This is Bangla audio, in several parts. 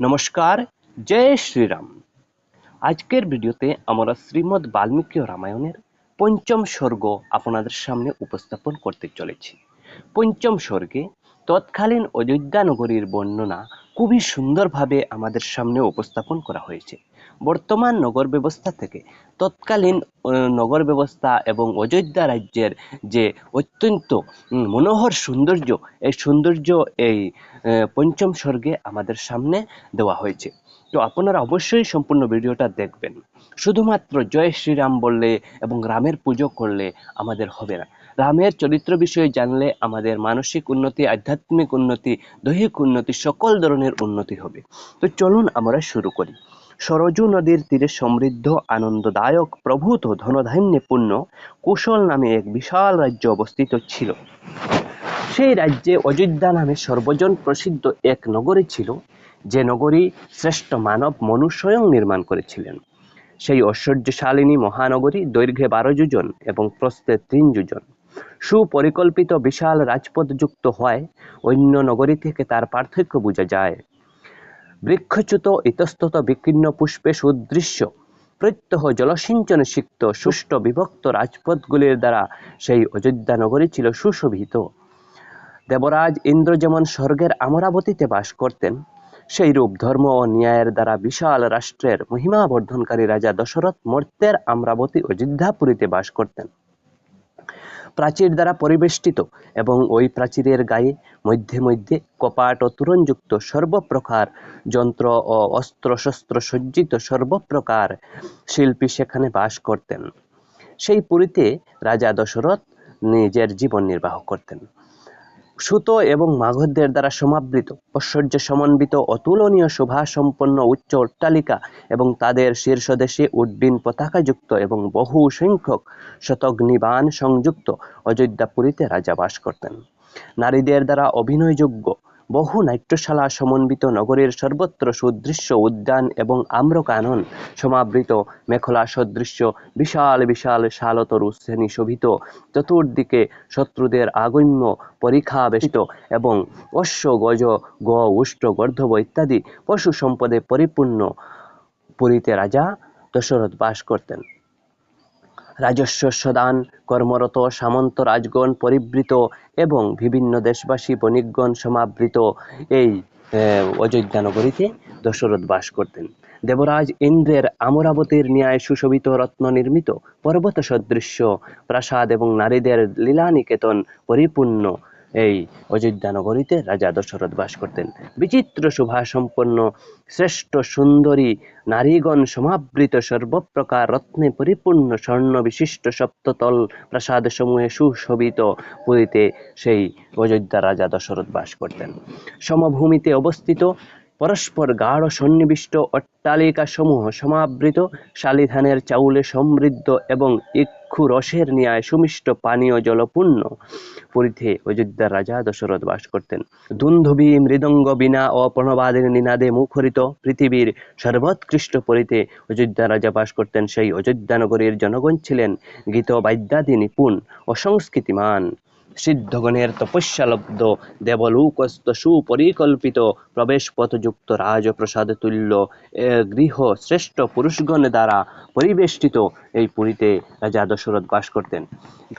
নমস্কার, জয় শ্রীরাম। আজকের ভিডিওতে আমরা শ্রীমদ বাল্মীকি রামায়ণের পঞ্চম স্বর্গ আপনাদের সামনে উপস্থাপন করতে চলেছি। পঞ্চম স্বর্গে তৎকালীন অযোধ্যা নগরীর বর্ণনা খুবই সুন্দরভাবে আমাদের সামনে উপস্থাপন করা হয়েছে। বর্তমান নগর ব্যবস্থা থেকে তৎকালীন নগর ব্যবস্থা এবং অযোধ্যা রাজ্যের যে অত্যন্ত মনোহর সৌন্দর্য, এই সৌন্দর্য এই পঞ্চম স্বর্গে আমাদের সামনে দেওয়া হয়েছে। তো আপনারা অবশ্যই সম্পূর্ণ ভিডিওটা দেখবেন। শুধুমাত্র জয় শ্রীরাম বললে এবং রামের পুজো করলে আমাদের হবে না। রামের চরিত্র বিষয়ে জানলে আমাদের মানসিক উন্নতি, আধ্যাত্মিক উন্নতি, দৈহিক উন্নতি সকল ধরনের উন্নতি হবে। তো চলুন আমরা শুরু করি। সরজু নদীর তীরে সমৃদ্ধ, আনন্দদায়ক, প্রভূত ধনধান্যে পূর্ণ কুশল নামে এক বিশাল রাজ্য অবস্থিত ছিল। সেই রাজ্যে অযোধ্যা নামে সর্বজন প্রসিদ্ধ এক নগরী ছিল, যে নগরী শ্রেষ্ঠ মানব মনু স্বয়ং নির্মাণ করেছিলেন। সেই ঐশ্বর্যশালিনী মহানগরী দৈর্ঘ্যে বারো যোজন এবং প্রস্থে তিন যোজন। সুপরিকল্পিত বিশাল রাজপথ যুক্ত হয় অন্য নগরী থেকে তার পার্থক্য বোঝা যায়। বৃক্ষচ্যুত ইতস্তত বিকীর্ণ পুষ্পে সুদৃশ্য, প্রত্যহ জলসিঞ্চনে সিক্ত সুষ্ঠ বিভক্ত রাজপথগুলির দ্বারা সেই অযোধ্যা নগরী ছিল সুশোভিত। দেবরাজ ইন্দ্র যেমন স্বর্গের আমরাবতীতে বাস করতেন সেই রূপ ধর্ম ও ন্যায়ের দ্বারা বিশাল রাষ্ট্রের মহিমা বর্ধনকারী রাজা দশরথ মর্ত্যের আমরাবতী অযোধ্যাপুরীতে বাস করতেন। প্রাচীর দ্বারা পরিবেষ্টিত এবং ওই প্রাচীরের গায়ে মধ্যে মধ্যে কপাট ও তুরণযুক্ত সর্বপ্রকার যন্ত্র ও অস্ত্র শস্ত্র সজ্জিত সর্বপ্রকার শিল্পী সেখানে বাস করতেন। সেই পুরীতে রাজা দশরথ নিজের জীবন নির্বাহ করতেন। সুত এবং মাগধদের দ্বারা সমাবৃত, ঐশ্বর্য সমন্বিত অতুলনীয় শোভা সম্পন্ন উচ্চ অট্টালিকা এবং তাদের শীর্ষদেশে উড্ডীন পতাকাযুক্ত এবং বহু সংখ্যক শতগ্নিবান সংযুক্ত অযোধ্যাপুরীতে রাজা বাস করতেন। নারীদের দ্বারা অভিনয়যোগ্য বহু নাট্যশালা সমন্বিত নগরীর সর্বত্র সুদৃশ্য উদ্যান এবং আম্রকানন সমাবৃত মেখলা সদৃশ্য বিশাল বিশাল শালতরু শ্রেণি শোভিত। চতুর্দিকে শত্রুদের আগম্য পরীক্ষা বেষ্টিত এবং অশ্ব গজ, গ উষ্ট গর্ধব ইত্যাদি পশু সম্পদে পরিপূর্ণ পুরীতে রাজা দশরথ বাস করতেন। রাজস্ব সদান, কর্মরত সামন্ত রাজগণ পরিবৃত এবং বিভিন্ন দেশবাসী বণিকগণ সমাবৃত। এই অযোধ্যা নগরীতে দশরথ বাস করতেন। দেবরাজ ইন্দ্রের আমরাবতীর ন্যায় সুশোভিত রত্ন নির্মিত পর্বত সদৃশ্য প্রাসাদ এবং নারীদের লীলা নিকেতন পরিপূর্ণ এই অযোধ্যা নগরীতে রাজা দশরথ বাস করতেন। বিচিত্র শোভা সম্পন্ন শ্রেষ্ঠ সুন্দরী নারীগণ সমাবৃত সর্বপ্রকার রত্নে পরিপূর্ণ স্বর্ণ বিশিষ্ট সপ্ততল প্রাসাদ সমূহে সুশোভিত পুরীতে সেই অযোধ্যা রাজা দশরথ বাস করতেন। সমভূমিতে অবস্থিত পরস্পর গাঢ় সন্নিবিষ্ট অট্টালিকা সমূহ সমাবৃত, শালিধানের চাউলে সমৃদ্ধ এবং ইক্ষু রসের ন্যায় সুমিষ্ট পানীয় জলপূর্ণ। পরিধে অযোধ্যার রাজা দশরথ বাস করতেন। দুন্ধবি মৃদঙ্গ বিনা ও প্রণবাদের নিনাদে মুখরিত পৃথিবীর সর্বোৎকৃষ্ট পরিধে অযোধ্যা রাজা বাস করতেন। সেই অযোধ্যা নগরীর জনগণ ছিলেন গীত বাদ্যাদি নিপুণ ও সংস্কৃতিমান সিদ্ধগণের তপস্যালব্ধ দেবলোকস্থ সুপরিকল্পিত প্রবেশপথযুক্ত রাজপ্রসাদ তুল্য গৃহ শ্রেষ্ঠ পুরুষগণ দ্বারা পরিবেষ্টিত এই পুরীতে রাজা দশরথ বাস করতেন।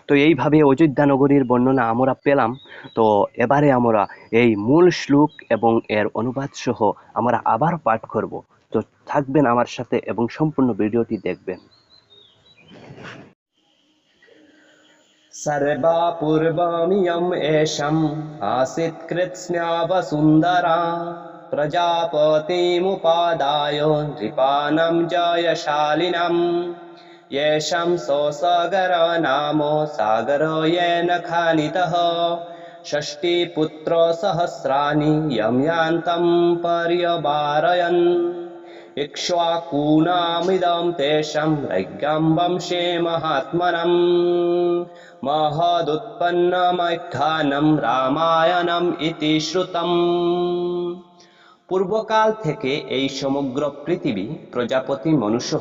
তো এইভাবে অযোধ্যা নগরীর বর্ণনা আমরা পেলাম। তো এবারে আমরা এই মূল শ্লোক এবং এর অনুবাদ সহ আমরা আবার পাঠ করব। তো থাকবেন আমার সাথে এবং সম্পূর্ণ ভিডিওটি দেখবেন। सर्वा पूर्वमियम् एषम् आसीत् कृत्स्न्यावसुन्दरा प्रजापतिमुपादाय नृपाणां जयशालिनम् येषां सोऽसागर नाम सागर येन खानितः षष्टिपुत्रसहस्राणि यम्यान्तं पर्यवारयन् इक्ष्वाकूणामिदं तेषां रज्ञं वंशे महात्मनम् महदुत्पन्नमख्यानं রামায়ণম ইতি শ্রুতম পূর্বকাল থেকে এই সমগ্র পৃথিবী প্রজাপতি মনুষ্য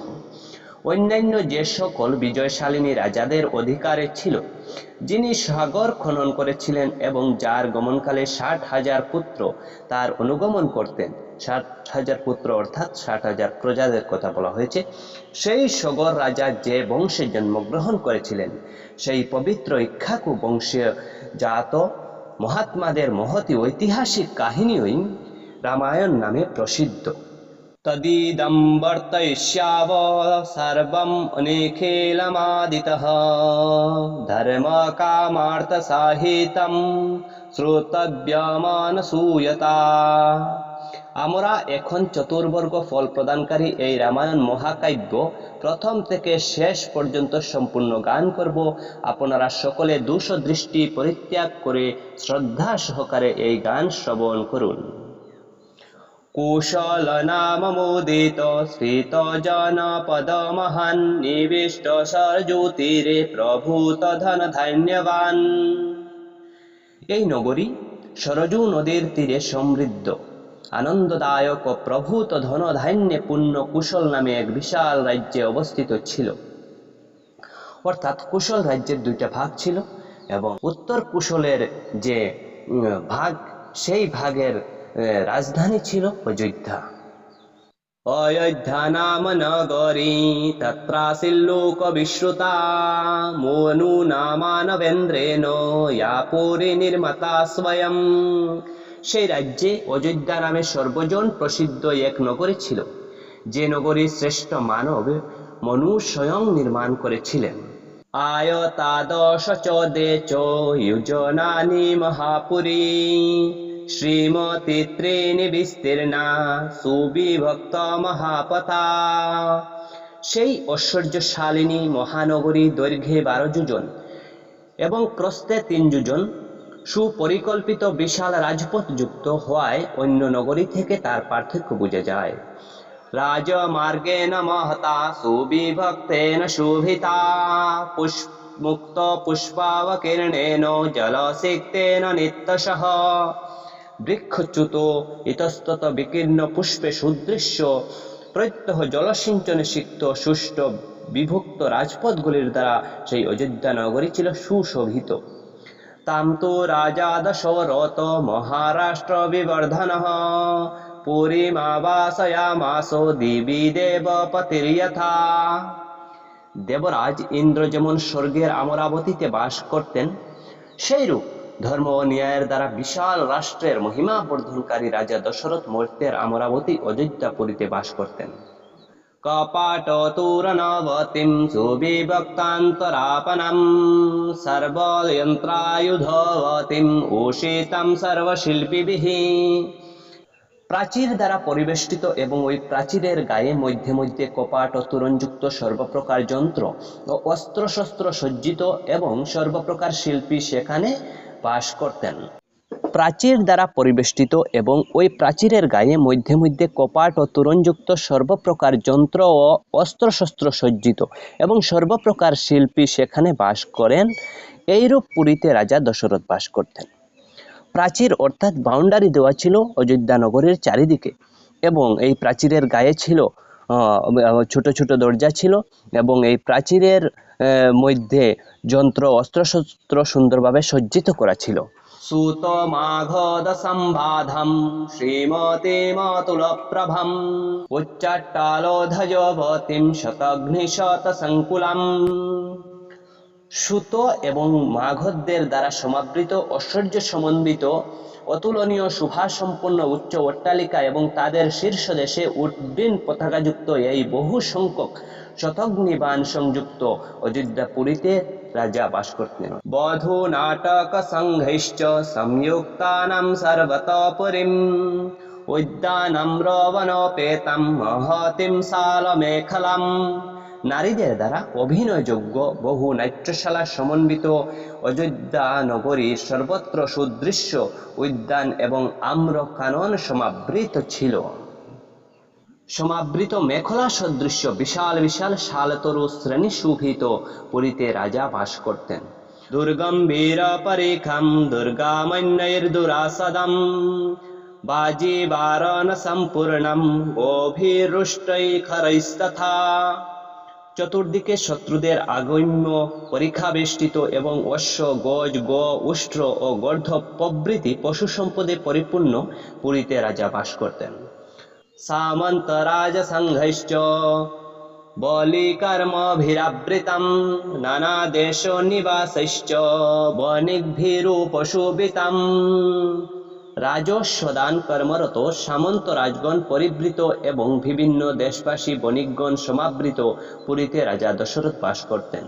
অন্যান্য যে সকল বিজয়শালিনী রাজাদের অধিকারে ছিল যিনি সাগর খনন করেছিলেন এবং যার গমনকালে ষাট হাজার পুত্র তার অনুগমন করতেন ষাট হাজার পুত্র অর্থাৎ ষাট হাজার প্রজাদের কথা বলা হয়েছে। সেই সগর রাজা যে বংশে জন্মগ্রহণ করেছিলেন, সেই পবিত্র ইক্ষাকু বংশীয় জাত মহাত্মাদের মহতি ঐতিহাসিক কাহিনীই রামায়ণ নামে প্রসিদ্ধ। তদিদম বর্তয়িষ্যাব সর্বম অনেখেলমাদিতঃ ধর্ম কামার্থ সাহিতম শ্রোতব্যমানসূয়তা আমরা এখন চতুর্বর্গ ফল প্রদানকারী এই রামায়ণ মহাকাব্য প্রথম থেকে শেষ পর্যন্ত সম্পূর্ণ গান করব। আপনারা সকলে দুষ দৃষ্টি পরিত্যাগ করে শ্রদ্ধা সহকারে এই গান শ্রবণ করুন। কুশল নাম মোদিত স্থিত জনপদ মহান, নিবিষ্ট সরজ্যোতিরে প্রভূত ধন ধান্যবান। এই নগরী সরজু নদীর তীরে সমৃদ্ধ। আনন্দদায়ক ও প্রভূত ধনধান্যে পূর্ণ কুশল নামে এক বিশাল রাজ্যে অবস্থিত ছিল। অর্থাৎ কুশল রাজ্যের দুইটা ভাগ ছিল এবং উত্তর কুশলের যে ভাগ, সেই ভাগের রাজধানী ছিল অযোধ্যা। অযোধ্যা নাম নগরী তত্রাসিল্লোক বিশ্রুতা, মনু নামানবেন্দ্রেণ, ইয়া পুরী নির্মাতা স্বয়ং। সেই রাজ্যে অযোধ্যা নামে সর্বজন প্রসিদ্ধ এক নগরী ছিল। যে নগরী শ্রেষ্ঠ মানব মনু স্বয়ং নির্মাণ করেছিলেন। আয়তাদশ চ দে চ যুজনানি মহাপুরী। শ্রীমতী ত্রিণী বিস্তীর্ণা সুবিভক্ত মহাপথা সেই ঐশ্বর্যশালিনী মহানগরী দৈর্ঘ্যে বারো যোজন এবং প্রস্থে তিন যোজন সুপরিকল্পিত বিশাল রাজপথ যুক্ত হওয়ায় অন্য নগরী থেকে তার পার্থক্য বোঝা যায়। রাজমার্গেণ মহতা, সুবিভক্তেন শোভিতা পুষ্প মুক্ত পুষ্পাবকীর্ণেন, জলসিক্তেন নিত্যশः বৃক্ষচ্যুত, ইতস্তত বিকীর্ণ পুষ্পে সুদৃশ্য, প্রত্যহ জলসিঞ্চনে সিক্ত সুষ্ঠ বিভক্ত রাজপথগুলির দ্বারা সেই অযোধ্যা নগরী ছিল সুশোভিত। তাম তো রাজা দশরথ মহারাষ্ট্র বিবর্ধন। পুরীমাবাসয়ামাসো দেবী দেবপতির্যথা দেবরাজ ইন্দ্র যেমন স্বর্গের আমরাবতীতে বাস করতেন, সেইরূপ ধর্ম ও ন্যায়ের দ্বারা বিশাল রাষ্ট্রের মহিমা বর্ধনকারী রাজা দশরথ মর্তের অমরাবতী অযোধ্যাপুরীতে বাস করতেন। কপাটতূরনবতিম সুবিভক্তান্তরাপনম সর্বযন্ত্রায়ুধবতিম উষিতম সর্বশিল্পীবিহ প্রাচীর দ্বারা পরিবেষ্টিত এবং ওই প্রাচীরের গায়ে মধ্যে মধ্যে কপাট ও তোরণযুক্ত সর্বপ্রকার যন্ত্র ও অস্ত্রশস্ত্র সজ্জিত এবং সর্বপ্রকার শিল্পী সেখানে বাস করতেন প্রাচীর দ্বারা পরিবেষ্টিত এবং ওই প্রাচীরের গায়ে মধ্যে মধ্যে কপাট ও তোরণযুক্ত সর্বপ্রকার যন্ত্র ও অস্ত্রশস্ত্র সজ্জিত এবং সর্বপ্রকার শিল্পী সেখানে বাস করেন। এইরূপ পুরীতে রাজা দশরথ বাস করতেন। প্রাচীর অর্থাৎ বাউন্ডারি দেওয়া ছিল অযোধ্যা নগরের চারিদিকে এবং এই প্রাচীরের গায়ে ছিল ছোট ছোট দরজা ছিল এবং এই প্রাচীরের মধ্যে যন্ত্র অস্ত্রশস্ত্র সুন্দরভাবে সজ্জিত করা ছিল। সুত মাঘদ সম্বাধম শ্রীমতে মাতুল প্রভম উচ্চাট্টালোধজবতিম শতগ্নি শত সংকুলাম সুত এবং মাঘদের দ্বারা সমাবৃত ঐশ্বর্য সমন্বিত, অতুলনীয়, শোভাসম্পন্ন উচ্চ অট্টালিকা এবং তাদের শীর্ষ দেশে উড্ডীন পতাকাযুক্ত এই বহু সংখ্যক শতগ্নিবান সংযুক্ত অযোধ্যা পুরীতে রাজা বাস করতেন। বধূ নাটক সংঘৈশ্চ সংযুক্তানাম সর্বতপুরীম। উদ্যানম রবণোপেতম মহতিম সালমেখলাম। নারীদের দ্বারা অভিনয়যোগ্য বহু নাট্যশালা সমন্বিত অযোধ্যা নগরীর সর্বত্র সুদৃশ্য উদ্যান এবং আম্র কানন সমাবৃত ছিল। সমাবৃত মেখলা সদৃশ্য বিশাল বিশাল শালতরু শ্রেণি শোভিত পুরীতে রাজা বাস করতেন। দুর্গম বীর পরিখম দুর্গামন্যৈর্দুরাসদম বাজি বারণ সম্পূর্ণম অভিরুষ্টৈখরৈস্তথা চতুর্দিকে শত্রুদের আগম্য পরীক্ষাবেষ্টিত এবং অশ্ব, গজ, গ, উষ্ট্র ও গর্ধ প্রভৃতি পশু সম্পদে পরিপূর্ণ পুরীতে রাজা বাস করতেন। सामन्तराजसङ्घैश्च। बलिकर्मभिरावृतं नानादेशो निवासैश्च বণিকভিরূপশোভিতাম রাজস্বদান কর্মরত সামন্ত রাজগণ পরিবৃত এবং বিভিন্ন দেশবাসী বণিকগণ সমাবৃত পুরীতে রাজা দশরথ বাস করতেন।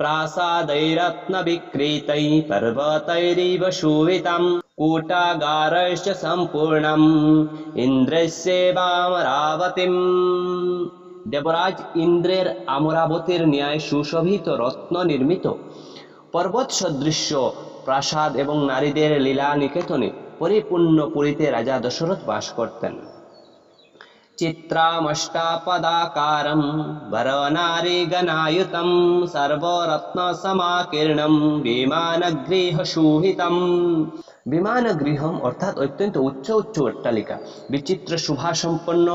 প্রাসাदैরত্নবিক্রীতৈ পর্বতৈরিব শোভিতাম कूटागारैश्च सम्पूर्णम् ইন্দ্রস্যেবামরাবতীম দেবরাজ ইন্দ্রের আমরাবতীর ন্যায় সুশোভিত রত্ন নির্মিত পর্বত সদৃশ্য প্রাসাদ এবং নারীদের লীলা নিকেতনে পরিপূর্ণ পুরীতে রাজা দশরথ বাস করতেন चित्रामष्टापदाकारं वरनारीगणायुतं सर्वरत्नसमाकीर्णं বিমান গৃহম অর্থাৎ অত্যন্ত উচ্চ উচ্চ অট্টালিকা, বিচিত্র শুভাসম্পন্ন,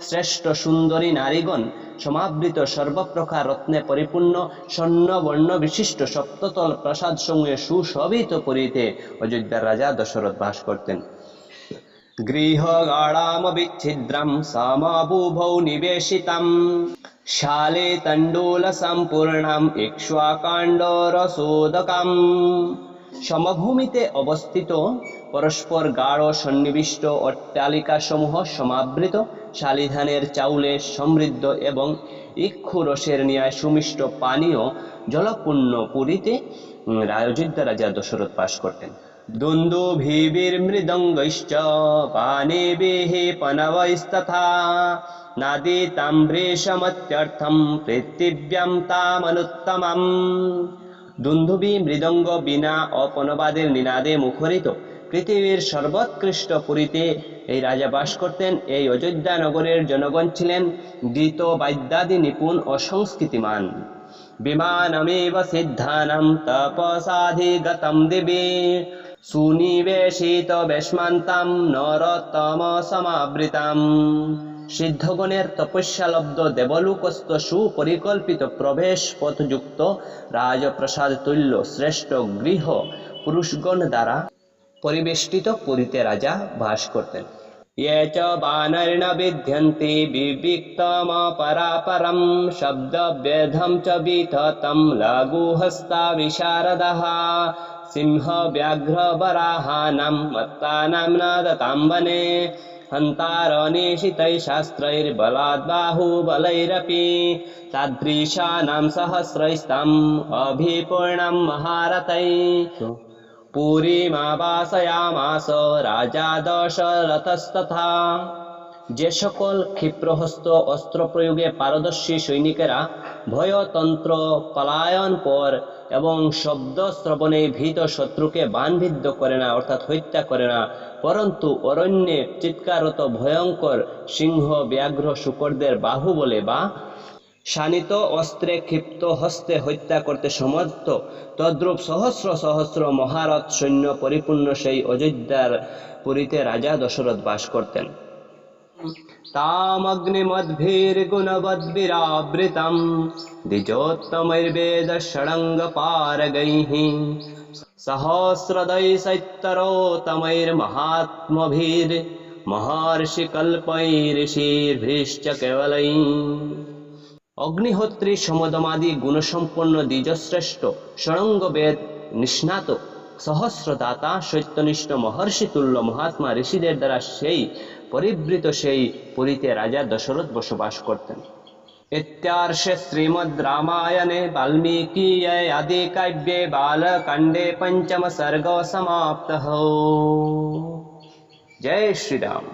শ্রেষ্ঠ সুন্দরী নারীগণ, সমাবৃত সর্বপ্রকার রত্নে পরিপূর্ণ, স্বর্ণ, বর্ণ বিশিষ্ট সপ্ততল প্রাসাদ সমূহে সুশোভিত করিতে অযোধ্যার রাজা দশরথ বাস করতেন। গৃহ গাড়াম গৃহগাড়ামবিচ্ছিদ্রম সামাবুভৌ নিবেশিতম, শালে তণ্ডুল সম্পূর্ণম ইক্ষ্বাকাণ্ড রসোদকম সমভূমিতে অবস্থিত পরস্পর গাঢ় সন্নিবিষ্ট অট্টালিকাসমূহ সমাবৃত, শালিধানের চাউলে সমৃদ্ধ এবং ইক্ষুরসের ন্যায় সুমিষ্ট পানীয় জলপূর্ণ পুরীতে অযোধ্যা রাজা দশরথ বাস করতেন। দুন্দুভির্মৃদঙ্গৈশ্চ পানেবেহ পনবৈস্তথা, নাদী তাম্রেশমত্যর্থম, পৃথিব্যাম তামনুত্তমম। দুন্দুবি মৃদঙ্গ বিনা অপনবাদের পনবাদের নিনাদে মুখরিত। পৃথিবীর সর্বোৎকৃষ্ট পুরীতে এই রাজা বাস করতেন। এই অযোধ্যা নগরের জনগণ ছিলেন গীত বাদ্যাদি নিপুণ ও সংস্কৃতিমান। বিমানমেব সিদ্ধানম তপসাধিগতম দিবি। সুনিবেশিত বেশমান্তাম নরতম সমাবৃতাম। সিদ্ধগণের তপস্যালব্ধ দেবলোকস্থ সুপরিকল্পিত প্রবেশ পথযুক্ত রাজপ্রসাদ তুল্য শ্রেষ্ঠ গৃহ পুরুষগণ দ্বারা পরিবেষ্টিত পুরীতে রাজা বাস করতেন ये च बानर्न विद्यन्ते विविक्तमपरापरं शब्दभेदं च विततं लघुहस्ता विशारदः सिंहव्याघ्रवराहानं मत्तानां न दतां वने हन्तारनेशितैः शास्त्रैर्बलाद्बाहुबलैरपि तादृशानां सहस्रैस्तम् अभिपूर्णं महारथैः। पुरीमावासयामास राजा दशरथस्तथा যে সকল ক্ষিপ্রহস্ত অস্ত্র প্রয়োগে পারদর্শী সৈনিকেরা ভয়তন্ত্র, পলায়ন পর এবং শব্দ শ্রবণে ভীত শত্রুকে বানবিদ্ধ করে না, অর্থাৎ হত্যা করে না। পরন্তু অরণ্যে চিৎকারত ভয়ঙ্কর সিংহ, ব্যাঘ্র শুকরদের বাহু বলে বা শানিত অস্ত্রে ক্ষিপ্ত হস্তে হত্যা করতে সমর্থ। তদ্রূপ সহস্র সহস্র মহারথ সৈন্য পরিপূর্ণ সেই অযোধ্যার পুরীতে রাজা দশরথ বাস করতেন। তামগ্নিমদ্ভির্গুণবদ্ভিরাবৃতম দ্বিজোত্তমৈর্বেদ ষড়ঙ্গ পারগৈः সহস্রদৈসৈত্তরোতমৈর্মহাত্মभिर् মহর্ষি কল্পৈঋষির্ভৃশ্চ কেবলৈः অগ্নিহোত্রী সমদমাদি গুণসম্পন্ন দ্বিজশ্রেষ্ঠ ষড়ঙ্গ বেদ নিষ্ণাত সহস্রদাতা সত্যনিষ্ঠ মহর্ষি তুল্য মহাত্মা ঋষিদের দ্বারা সেই পরিবৃত সেই পুরীতে রাজা দশরথ বসবাস করতেন। ইত্যার্ষে শ্রীমদ্ রামায়ণে বাল্মীকি আদি কাব্যে বালকাণ্ডে পঞ্চম সর্গ সমাপ্ত জয় শ্রীরাম।